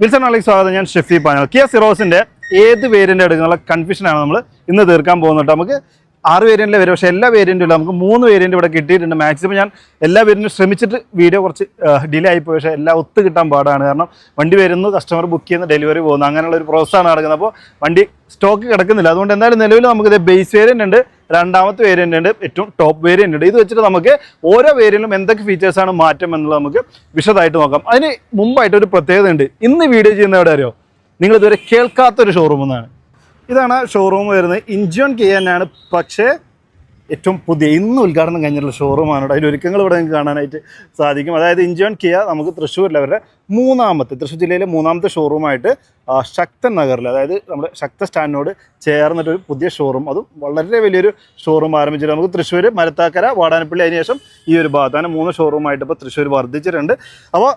Wilson നാളേക്ക് സ്വാഗതം. ഞാൻ ഷെഫി പാനൽ. കിയ സിറോസിന്റെ ഏത് വേരിയന്റ് എടുക്കാനുള്ള കൺഫ്യൂഷനാണ് നമ്മൾ ഇന്ന് തീർക്കാൻ പോകുന്നത് നമുക്ക് ആറ് വേരിയന്റിലെ വരും. പക്ഷേ എല്ലാ വേരിയന്റും നമുക്ക് മൂന്ന് വേരിയന്റ് ഇവിടെ കിട്ടിയിട്ടുണ്ട്. മാക്സിമം ഞാൻ എല്ലാ വേരിയന്റും ശ്രമിച്ചിട്ട് വീഡിയോ കുറച്ച് ഡിലേ ആയിപ്പോയി. പക്ഷേ എല്ലാം ഒത്ത് കിട്ടാൻ പാടാണ്. കാരണം വണ്ടി വരുന്നു കസ്റ്റമർ ബുക്ക് ചെയ്യുന്ന ഡെലിവറി പോകുന്നു. അങ്ങനെയുള്ള ഒരു പ്രോസസ്സാണ് നടക്കുന്നത്. അപ്പോൾ വണ്ടി സ്റ്റോക്ക് കിടക്കുന്നില്ല. അതുകൊണ്ട് എന്തായാലും നിലവിൽ നമുക്ക് ഇത് ബേസ് വേരിയന്റ് ഉണ്ട്. രണ്ടാമത്തെ വേരിയന്റ് ഉണ്ട്. ഏറ്റവും ടോപ്പ് വേരിയന്റ് ഉണ്ട്. ഇത് വെച്ചിട്ട് നമുക്ക് ഓരോ വേരിയന്റിലും എന്തൊക്കെ ഫീച്ചേഴ്സാണ് മാറ്റം എന്നുള്ളത് നമുക്ക് വിശദമായിട്ട് നോക്കാം. അതിന് മുമ്പായിട്ട് ഒരു പ്രത്യേകത ഉണ്ട്. ഇന്ന് വീഡിയോ ചെയ്യുന്ന എവിടെ അറിയോ? നിങ്ങളിതുവരെ കേൾക്കാത്തൊരു ഷോറൂം എന്നാണ്. ഇതാണ് ഷോറൂം വരുന്നത്. ഇഞ്ചോൺ കെ തന്നെയാണ്. പക്ഷേ ഏറ്റവും പുതിയ ഇന്ന് ഉദ്ഘാടനം കഴിഞ്ഞിട്ടുള്ള ഷോറൂമാണ് അതിന്റെ ഒരുക്കങ്ങൾ ഇവിടെ നിങ്ങൾക്ക് കാണാനായിട്ട് സാധിക്കും. അതായത് ഇഞ്ചോൺ കിയ നമുക്ക് തൃശ്ശൂരിൽ അവരുടെ മൂന്നാമത്തെ തൃശ്ശൂർ ജില്ലയിലെ മൂന്നാമത്തെ ഷോറൂമായിട്ട് ശക്തൻ നഗറിൽ അതായത് നമ്മുടെ ശക്ത സ്റ്റാൻഡിനോട് ചേർന്നിട്ടൊരു പുതിയ ഷോറൂം അതും വളരെ വലിയൊരു ഷോറൂം ആരംഭിച്ചിട്ട് നമുക്ക് തൃശ്ശൂർ മരത്താക്കര വാടാനപ്പള്ളി അതിനുശേഷം ഈ ഒരു ഭാഗത്താണ് മൂന്ന് ഷോറൂമായിട്ട് ഇപ്പോൾ തൃശ്ശൂർ വർദ്ധിച്ചിട്ടുണ്ട്. അപ്പോൾ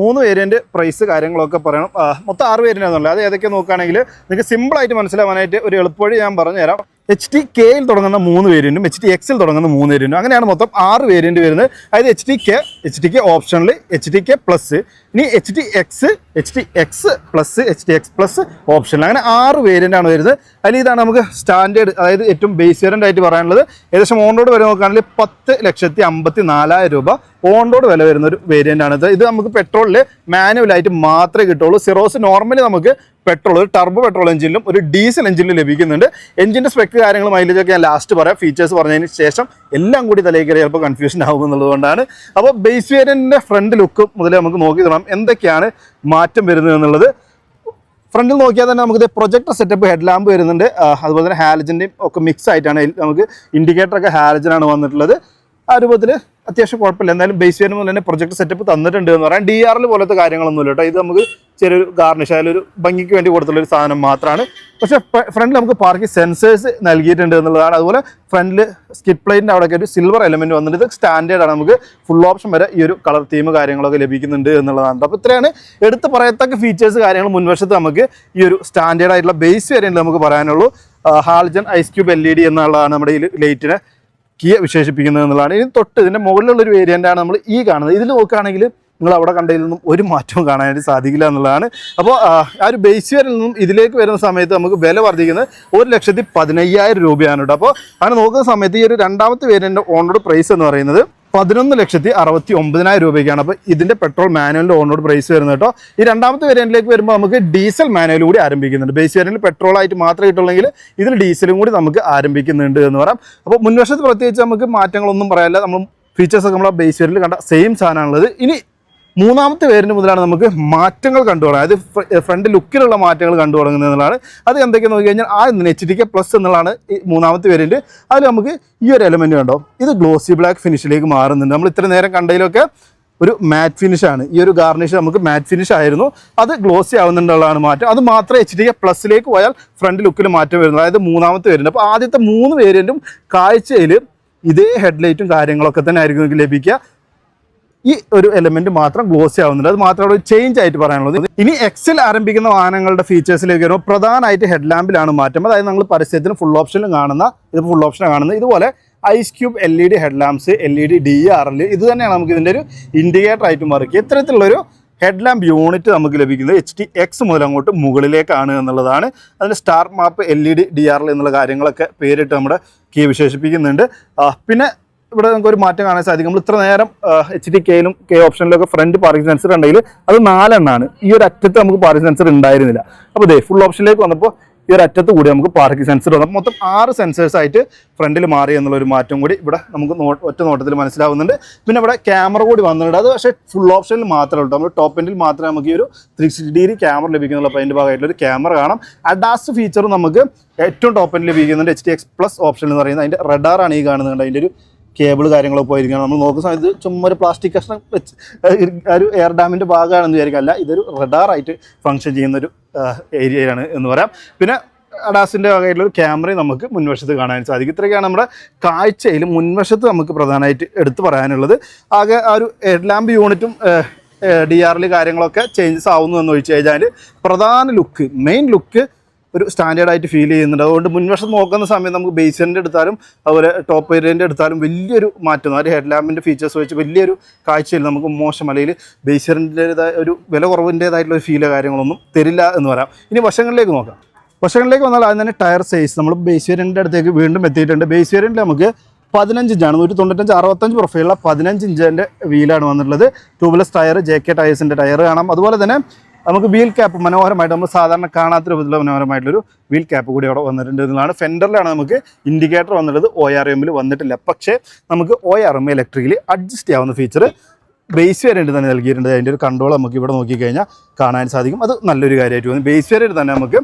മൂന്ന് വേരിയന്റ് പ്രൈസ് കാര്യങ്ങളൊക്കെ പറയണം. മൊത്തം ആറ് വേരിയന്റ് ആണെന്നുള്ളത്. അത് ഏതൊക്കെ നോക്കുകയാണെങ്കിൽ നിങ്ങൾക്ക് സിമ്പിളായിട്ട് മനസ്സിലാവാനായിട്ട് ഒരു എളുപ്പവഴി ഞാൻ പറഞ്ഞുതരാം. എച്ച് ടി കെയിൽ തുടങ്ങുന്ന മൂന്ന് വേരിയന്റും എച്ച് ടി എക്സിൽ തുടങ്ങുന്ന മൂന്ന് വേരിയന്റും അങ്ങനെയാണ് മൊത്തം ആറ് വേരിയന്റ് വരുന്നത്. അതായത് H T K H T K ഓപ്ഷനിൽ എച്ച് ടി കെ പ്ലസ് ഇനി H T X H T X plus H T X plus ഓപ്ഷനിൽ അങ്ങനെ ആറ് വേരിയന്റ് ആണ് വരുന്നത്. അതിൽ ഇതാണ് നമുക്ക് സ്റ്റാൻഡേർഡ് അതായത് ഏറ്റവും ബേസ് വേരിയന്റ് ആയിട്ട് പറയാനുള്ളത്. ഏകദേശം ഓൺ റോഡ് വരെ നോക്കുകയാണെങ്കിൽ പത്ത് ലക്ഷത്തി അമ്പത്തി നാലായിരം രൂപ ഓൺ റോഡ് വില വരുന്ന ഒരു വേരിയന്റ് ആണ്. ഇത് നമുക്ക് പെട്രോളിൽ മാനുവലായിട്ട് മാത്രമേ കിട്ടുള്ളൂ. സിറോസ് നോർമലി നമുക്ക് പെട്രോൾ ഒരു ടർബോ പെട്രോൾ എഞ്ചിനിലും ഒരു ഡീസൽ എഞ്ചിനിലും ലഭിക്കുന്നുണ്ട്. എഞ്ചിന്റെ സ്പെക്ക് കാര്യങ്ങൾ മൈലേജൊക്കെ ഞാൻ ലാസ്റ്റ് പറയാം. ഫീച്ചേഴ്സ് പറഞ്ഞതിന് ശേഷം എല്ലാം കൂടി തലയിൽ കയറി ചിലപ്പോൾ കൺഫ്യൂഷൻ ആകും എന്നുള്ളതുകൊണ്ടാണ്. അപ്പോൾ ബേസ് വേരിയന്റിന്റെ ഫ്രണ്ട് ലുക്ക് മുതലേ നമുക്ക് നോക്കി തുടങ്ങാം. എന്തൊക്കെയാണ് മാറ്റം വരുന്നത് എന്നുള്ളത്. ഫ്രണ്ടിൽ നോക്കിയാൽ തന്നെ നമുക്ക് പ്രൊജക്ടർ സെറ്റപ്പ് ഹെഡ് ലാമ്പ് വരുന്നുണ്ട്. അതുപോലെ തന്നെ ഹാലജന്റെയും ഒക്കെ മിക്സ് ആയിട്ടാണ് നമുക്ക് ഇൻഡിക്കേറ്ററൊക്കെ ഹാലജനാണ് വന്നിട്ടുള്ളത്. ആ രൂപത്തിൽ അത്യാവശ്യം കുഴപ്പമില്ല. എന്തായാലും ബേസ് വരുന്ന പോലെ തന്നെ പ്രൊജക്ട് സെറ്റപ്പ് തന്നിട്ടുണ്ട് എന്ന് പറയാൻ ഡി ആറിൽ പോലത്തെ കാര്യങ്ങളൊന്നുമില്ല കേട്ടോ. ഇത് നമുക്ക് ചെറിയൊരു ഗാർണിഷ് ഒരു ഭംഗിക്ക് വേണ്ടി കൊടുത്തുള്ള ഒരു സാധനം മാത്രമാണ് പക്ഷേ ഫ്രണ്ടിൽ നമുക്ക് പാർക്കിംഗ് സെൻസേഴ്സ് നൽകിയിട്ടുണ്ട് എന്നുള്ളതാണ്. അതുപോലെ ഫ്രണ്ടിൽ സ്കിറ്റ് പ്ലേറ്റിന്റെ അവിടെയൊക്കെ ഒരു സിൽവർ എലമെന്റ് വന്നിട്ട് ഇത് സ്റ്റാൻഡേർഡാണ് നമുക്ക് ഫുൾ ഓപ്ഷൻ വരെ ഈ ഒരു കളർ തീം കാര്യങ്ങളൊക്കെ ലഭിക്കുന്നുണ്ട് എന്നുള്ളതാണ്. അപ്പോൾ ഇത്രയാണ് എടുത്ത് പറയത്തക്ക ഫീച്ചേഴ്സ് കാര്യങ്ങൾ മുൻവശത്ത് നമുക്ക് ഈ ഒരു സ്റ്റാൻഡേർഡ് ആയിട്ടുള്ള ബേസ് വരെയുണ്ട് നമുക്ക് പറയാനുള്ളൂ. Halogen ice cube L E D എന്നുള്ളതാണ് നമ്മുടെ ഈ ലൈറ്റിനെ കിയ വിശേഷിപ്പിക്കുന്നത് എന്നുള്ളതാണ്. ഇനി തൊട്ട് ഇതിന്റെ മുകളിലുള്ള ഒരു വേരിയന്റ് നമ്മൾ ഈ കാണുന്നത്. ഇതിൽ നോക്കുകയാണെങ്കിൽ നിങ്ങൾ അവിടെ കണ്ടതിൽ നിന്നും ഒരു മാറ്റവും കാണാനായിട്ട് സാധിക്കില്ല എന്നുള്ളതാണ്. അപ്പോൾ ആ ഒരു ബേസ് വരിൽ നിന്നും ഇതിലേക്ക് വരുന്ന സമയത്ത് നമുക്ക് വില വർദ്ധിക്കുന്നത് ഒരു ലക്ഷത്തി പതിനയ്യായിരം രൂപയാണ് കേട്ടോ. അപ്പോൾ അങ്ങനെ നോക്കുന്ന സമയത്ത് ഈ ഒരു രണ്ടാമത്തെ വേരിയന്റെ ഓണോട് പ്രൈസ് എന്ന് പറയുന്നത് പതിനൊന്ന് ലക്ഷത്തി അറുപത്തി ഒമ്പതിനായിരം രൂപയ്ക്കാണ്. അപ്പോൾ ഇതിന്റെ പെട്രോൾ മാനുവലിന്റെ ഓണോട് പ്രൈസ് വരുന്നത് കേട്ടോ. ഈ രണ്ടാമത്തെ വേരിയന്റിലേക്ക് വരുമ്പോൾ നമുക്ക് ഡീസൽ മാനുവൽ കൂടി ആരംഭിക്കുന്നുണ്ട്. ബേസ് വേരിയന്റിൽ പെട്രോൾ ആയിട്ട് മാത്രമേ കിട്ടുള്ളെങ്കിൽ ഇതിൽ ഡീസലും കൂടി നമുക്ക് ആരംഭിക്കുന്നുണ്ട് എന്ന് പറയാം. അപ്പോൾ മുൻവശത്ത് പ്രത്യേകിച്ച് നമുക്ക് മാറ്റങ്ങളൊന്നും പറയാനില്ല. നമ്മൾ ഫീച്ചേഴ്സ് ഒക്കെ നമ്മളെ ബേസ് വേരിയന്റിൽ കണ്ട സെയിം സാധനമാണുള്ളത്. ഇനി മൂന്നാമത്തെ വേരിന് മുതലാണ് നമുക്ക് മാറ്റങ്ങൾ കണ്ടു തുടങ്ങുന്നത്. അതായത് ഫ്രണ്ട് ലുക്കിലുള്ള മാറ്റങ്ങൾ കണ്ടു തുടങ്ങുന്നത് എന്നുള്ളതാണ്. അത് എന്തൊക്കെ നോക്കി കഴിഞ്ഞാൽ ആ എച്ച് ഡി കെ പ്ലസ് എന്നുള്ളതാണ് മൂന്നാമത്തെ വേരിയന്റ് അതിൽ നമുക്ക് ഈ ഒരു എലമെന്റ് കണ്ടോ? ഇത് ഗ്ലോസി ബ്ലാക്ക് ഫിനിഷിലേക്ക് മാറുന്നുണ്ട്. നമ്മൾ ഇത്ര നേരം കണ്ടതിലൊക്കെ ഒരു മാറ്റ് ഫിനിഷാണ് ഈ ഒരു ഗാർണിഷ് നമുക്ക് മാറ്റ് ഫിനിഷ് ആയിരുന്നു. അത് ഗ്ലോസി ആവുന്നുണ്ടുള്ളതാണ് മാറ്റം. അത് മാത്രമേ എച്ച് ഡി പ്ലസിലേക്ക് പോയാൽ ഫ്രണ്ട് ലുക്കിൽ മാറ്റം വരുന്നത് അതായത് മൂന്നാമത്തെ വേരിയന്റ് അപ്പോൾ ആദ്യത്തെ മൂന്ന് വേരിയന്റും കാഴ്ചയിൽ ഇതേ ഹെഡ്ലൈറ്റും കാര്യങ്ങളൊക്കെ തന്നെ ആയിരിക്കും ലഭിക്കുക. ഈ ഒരു എലമെന്റ് മാത്രം ഗ്ലോസി ആവുന്നില്ല. അത് മാത്രം അവിടെ ചേഞ്ച് ആയിട്ട് പറയാനുള്ളത്. ഇനി എക്സിൽ ആരംഭിക്കുന്ന വാഹനങ്ങളുടെ ഫീച്ചേഴ്സിലേക്ക് വരുമ്പോൾ പ്രധാനമായിട്ട് ഹെഡ് ലാമ്പിലാണ് മാറ്റം. അതായത് നമ്മൾ പരസ്യത്തിന് ഫുൾ ഓപ്ഷനിലും കാണുന്ന ഇത് ഫുൾ ഓപ്ഷൻ കാണുന്നത്. ഇതുപോലെ ice cube L E D head lamps L E D D R L ഇത് തന്നെയാണ് നമുക്ക് ഇതിന്റെ ഒരു ഇൻഡിക്കേറ്റർ ആയിട്ട് മാറുക. ഇത്തരത്തിലുള്ളൊരു ഹെഡ് ലാമ്പ് യൂണിറ്റ് നമുക്ക് ലഭിക്കുന്നത് എച്ച് ടി എക്സ് മുതൽ അങ്ങോട്ട് മുകളിലേക്കാണ് എന്നുള്ളതാണ്. അതിന് star map L E D D R L എന്നുള്ള കാര്യങ്ങളൊക്കെ പേരിട്ട് നമ്മുടെ കീ വിശേഷിപ്പിക്കുന്നുണ്ട്. പിന്നെ ഇവിടെ നമുക്ക് ഒരു മാറ്റം കാണാൻ സാധിക്കും. നമ്മൾ ഇത്ര നേരം എച്ച് ഡി കെയിലും കെ ഓപ്ഷനിലൊക്കെ ഫ്രണ്ട് പാർക്കിംഗ് സെൻസർ ഉണ്ടെങ്കിൽ അത് നാലെണ്ണാണ്. ഈ ഒരു അറ്റത്ത് നമുക്ക് പാർക്കിംഗ് സെൻസർ ഉണ്ടായിരുന്നില്ല. അപ്പോൾ ഇതേ ഫുൾ ഓപ്ഷനിലേക്ക് വന്നപ്പോൾ ഈ ഒരു അറ്റത്ത് കൂടി നമുക്ക് പാർക്കിംഗ് സെൻസർ വന്നു മൊത്തം ആറ് സെൻസേഴ്സ് ആയിട്ട് ഫ്രണ്ടിൽ മാറി എന്നുള്ള ഒരു മാറ്റം കൂടി ഇവിടെ നമുക്ക് ഒറ്റ നോട്ടത്തിൽ മനസ്സിലാവുന്നുണ്ട്. പിന്നെ ഇവിടെ ക്യാമറ കൂടി വന്നിട്ടുണ്ട്. അത് പക്ഷേ ഫുൾ ഓപ്ഷനിൽ മാത്രമേ ഉള്ളൂ. നമ്മൾ ടോപ്പ് എൻഡിൽ മാത്രമേ നമുക്ക് ഈ ഒരു ത്രീ സിക്സ്റ്റി ഡിഗ്രി ക്യാമറ ലഭിക്കുന്നുള്ളൂ. അപ്പോൾ അതിന്റെ ഭാഗമായിട്ടുള്ള ഒരു ക്യാമറ കാണാം. അഡാസ് ഫീച്ചറും നമുക്ക് ഏറ്റവും ടോപ്പ് എൻഡിൽ ലഭിക്കുന്നുണ്ട് H D X plus option എന്ന് പറയുന്നത്. അതിന്റെ റഡാറാണ് ഈ കാണുന്നുണ്ട് അതിന്റെ ഒരു കേബിൾ കാര്യങ്ങളൊക്കെ പോയിരിക്കണം നമ്മൾ നോക്കുന്ന സമയത്ത് ചുമ്മാ ഒരു പ്ലാസ്റ്റിക് കഷ്ണം വെച്ച് ഒരു എയർ ഡാമിന്റെ ഭാഗമാണെന്ന് വിചാരിക്കല്ല ഇതൊരു റഡാറായിട്ട് ഫങ്ഷൻ ചെയ്യുന്ന ഒരു ഏരിയയാണ് എന്ന് പറയാം. പിന്നെ അഡാസിന്റെ വകയിലുള്ള ഒരു ക്യാമറയും നമുക്ക് മുൻവശത്ത് കാണാൻ സാധിക്കും. ഇത്രയൊക്കെയാണ് നമ്മുടെ കാഴ്ചയിൽ മുൻവശത്ത് നമുക്ക് പ്രധാനമായിട്ട് എടുത്തു പറയാനുള്ളത്. ആകെ ആ ഒരു ഹെഡ് ലാമ്പ് യൂണിറ്റും ഡി ആറിൽ കാര്യങ്ങളൊക്കെ ചേഞ്ചസ് ആവുന്നു എന്ന് ഒഴിച്ചു കഴിഞ്ഞാൽ പ്രധാന ലുക്ക് മെയിൻ ലുക്ക് ഒരു സ്റ്റാൻഡേർഡായിട്ട് ഫീൽ ചെയ്യുന്നുണ്ട്. അതുകൊണ്ട് മുൻവശം നോക്കുന്ന സമയത്ത് നമുക്ക് ബേസിന്റെ എടുത്താലും അതുപോലെ ടോപ്പ് ഏരിയന്റെ എടുത്താലും വലിയൊരു മാറ്റം. ഒരു ഹെഡ് ലാമ്പിന്റെ ഫീച്ചേഴ്സ് വെച്ച് വലിയൊരു കാഴ്ചയിൽ നമുക്ക് മോശം. അല്ലെങ്കിൽ ബേസിന്റെതായ ഒരു വില കുറവിന്റേതായിട്ടുള്ള ഒരു ഫീലോ കാര്യങ്ങളൊന്നും തരില്ല എന്ന് പറയാം. ഇനി വശങ്ങളിലേക്ക് നോക്കാം. വശങ്ങളിലേക്ക് വന്നാൽ ആദ്യം തന്നെ ടയർ സൈസ് നമ്മൾ ബേസ് വേരിയന്റെ അടുത്തേക്ക് വീണ്ടും എത്തിയിട്ടുണ്ട്. ബേസ് വേരിയന്റിൽ നമുക്ക് പതിനഞ്ച് ഇഞ്ചാണ്. നൂറ്റി തൊണ്ണൂറ്റഞ്ച് അറുപത്തഞ്ച് പ്രൊഫൈലുള്ള പതിനഞ്ച് ഇഞ്ചിന്റെ വീലാണ് വന്നിട്ടുള്ളത്. ട്യൂബ്ലെസ് ടയർ ജെ കെ ടയേഴ്സിന്റെ ടയർ കാണാം. അതുപോലെ തന്നെ നമുക്ക് വീൽ ക്യാപ്പ് മനോഹരമായിട്ട് നമ്മൾ സാധാരണ കാണാത്ത രൂപത്തിലുള്ള മനോഹരമായിട്ടുള്ളൊരു വീൽ ക്യാപ്പ് കൂടി അവിടെ വന്നിട്ടുണ്ട്. എന്നുള്ളതാണ് ഫെൻഡറിലാണ് നമുക്ക് ഇൻഡിക്കേറ്റർ വന്നിട്ടുള്ളത്. ഒ ആർ എമ്മിൽ വന്നിട്ടില്ല. പക്ഷേ നമുക്ക് O R M electrically adjust ചെയ്യാവുന്ന ഫീച്ചർ ബേസ് വേരിയന്റ് തന്നെ നൽകിയിട്ടുണ്ട്. അതിന്റെ ഒരു കൺട്രോൾ നമുക്ക് ഇവിടെ നോക്കിക്കഴിഞ്ഞാൽ കാണാൻ സാധിക്കും. അത് നല്ലൊരു കാര്യമായിട്ട് തോന്നി ബേസ് വേരിയന്റ് തന്നെ നമുക്ക്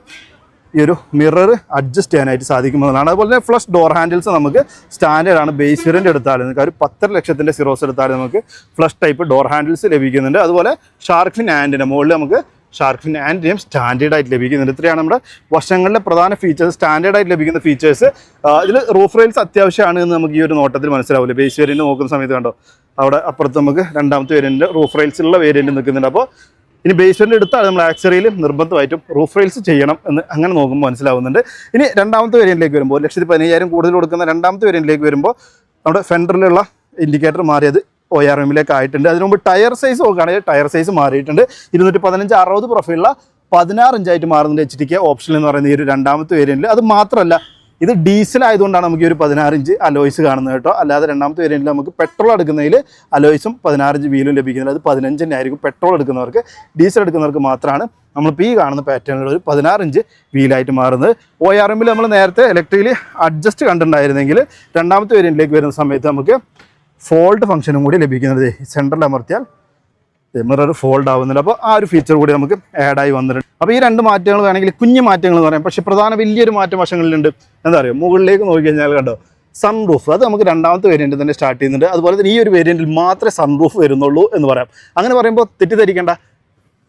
ഈ ഒരു മിറർ അഡ്ജസ്റ്റ് ചെയ്യാനായിട്ട് സാധിക്കുന്നതാണ് അതുപോലെ തന്നെ ഫ്ലഷ് ഡോർ ഹാൻഡിൽസ് നമുക്ക് സ്റ്റാൻഡേർഡ് ആണ്. ബേസ് വേരിയന്റ് എടുത്താലും നിങ്ങൾക്ക് ഒരു പത്തര ലക്ഷത്തിന്റെ സിറോസ് എടുത്താലും നമുക്ക് ഫ്ലഷ് ടൈപ്പ് ഡോർ ഹാൻഡിൽസ് ലഭിക്കുന്നുണ്ട്. അതുപോലെ ഷാർക്ക്ഫിൻ ആൻഡിന്റെ മുകളിൽ നമുക്ക് ഷാർക്കിൻ ആൻഡിനെയും സ്റ്റാൻഡേർഡ് ആയിട്ട് ലഭിക്കുന്നുണ്ട്. ഇത്രയാണ് നമ്മുടെ വർഷങ്ങളിലെ പ്രധാന ഫീച്ചേഴ്സ് സ്റ്റാൻഡേർഡ് ആയിട്ട് ലഭിക്കുന്ന ഫീച്ചേഴ്സ് ഇതിൽ റൂഫ് റെയിൽസ് അത്യാവശ്യമാണ് എന്ന് നമുക്ക് ഈ ഒരു നോട്ടത്തിൽ മനസ്സിലാവില്ല? ബേസ് വേരിയന്റ് നോക്കുന്ന സമയത്ത് കണ്ടോ? അവിടെ അപ്പുറത്ത് നമുക്ക് രണ്ടാമത്തെ വേരിയന്റ് റൂഫ് റെയിൽസിലുള്ള വേരിയന്റ് നിൽക്കുന്നുണ്ട്. അപ്പോൾ ഇനി ബേസ്മെന്റ് എടുത്താൽ നമ്മൾ ആക്സറിയിൽ നിർബന്ധമായിട്ടും റൂഫ് റെയിൽസ് ചെയ്യണം എന്ന് അങ്ങനെ നോക്കുമ്പോൾ മനസ്സിലാവുന്നുണ്ട്. ഇനി രണ്ടാമത്തെ വേരിയന്റിലേക്ക് വരുമ്പോൾ ലക്ഷത്തി പതിനയ്യായിരം കൂടുതൽ കൊടുക്കുന്ന രണ്ടാമത്തെ വേരിയന്റിലേക്ക് വരുമ്പോൾ നമ്മുടെ ഫെൻഡറിലുള്ള ഇൻഡിക്കേറ്റർ മാറിയത് ഒ ആർ എമ്മിലേക്ക് ആയിട്ടുണ്ട്. അതിനു മുമ്പ് ടയർ സൈസ് നോക്കുകയാണെങ്കിൽ ടയർ സൈസ് മാറിയിട്ടുണ്ട്. ഇരുന്നൂറ്റി പതിനഞ്ച് അറുപത് പ്രൊഫൈലുള്ള പതിനാറ് ഇഞ്ചായിട്ട് മാറുന്നുണ്ട് എച്ച് ഡി കെ ഓപ്ഷൻ എന്ന് പറയുന്ന ഈ ഒരു രണ്ടാമത്തെ വേരിയന്റിൽ അത് മാത്രമല്ല ഇത് ഡീസൽ ആയതുകൊണ്ടാണ് നമുക്ക് ഈ ഒരു പതിനാറ് ഇഞ്ച് അലോയ്സ് കാണുന്നത് കേട്ടോ. അല്ലാതെ രണ്ടാമത്തെ വേരിയന്റിൽ നമുക്ക് പെട്രോൾ എടുക്കുന്നതിൽ അലോയ്സും പതിനാറ് ഇഞ്ച് വീലും ലഭിക്കുന്നത് അത് പതിനഞ്ചിന്റെ ആയിരിക്കും പെട്രോൾ എടുക്കുന്നവർക്ക്. ഡീസൽ എടുക്കുന്നവർക്ക് മാത്രമാണ് നമ്മളിപ്പോൾ ഈ കാണുന്ന പാറ്റേണിൽ ഒരു പതിനാറ് ഇഞ്ച് വീലായിട്ട് മാറുന്നത്. ഒ ആർ എമ്മിൽ നമ്മൾ നേരത്തെ ഇലക്ട്രിക്കലി അഡ്ജസ്റ്റ് കണ്ടിട്ടുണ്ടായിരുന്നെങ്കിൽ രണ്ടാമത്തെ വേരിയന്റിലേക്ക് വരുന്ന സമയത്ത് നമുക്ക് ഫോൾഡ് ഫംഗ്ഷനും കൂടി ലഭിക്കുന്നത് സെൻട്രൽ അമർത്തിയാൽ മിറർ ഫോൾഡ് ആവുന്നില്ല അപ്പോൾ ആ ഒരു ഫീച്ചർ കൂടി നമുക്ക് ആഡായി വന്നിട്ടുണ്ട്. അപ്പോൾ ഈ രണ്ട് മാറ്റങ്ങൾ വേണമെങ്കിൽ കുഞ്ഞു മാറ്റങ്ങൾ എന്ന് പറയാം. പക്ഷേ പ്രധാന വലിയൊരു മാറ്റം വശങ്ങളിലുണ്ട്. എന്താ പറയുക? മുകളിലേക്ക് നോക്കി കഴിഞ്ഞാൽ കണ്ടോ? സൺറൂഫ് അത് നമുക്ക് രണ്ടാമത്തെ വേരിയന്റ് തന്നെ സ്റ്റാർട്ട് ചെയ്യുന്നുണ്ട്. അതുപോലെ തന്നെ ഈ ഒരു വേരിയന്റിൽ മാത്രമേ സൺറൂഫ് വരുന്നുള്ളൂ എന്ന് പറയാം. അങ്ങനെ പറയുമ്പോൾ തെറ്റിദ്ധരിക്കേണ്ട.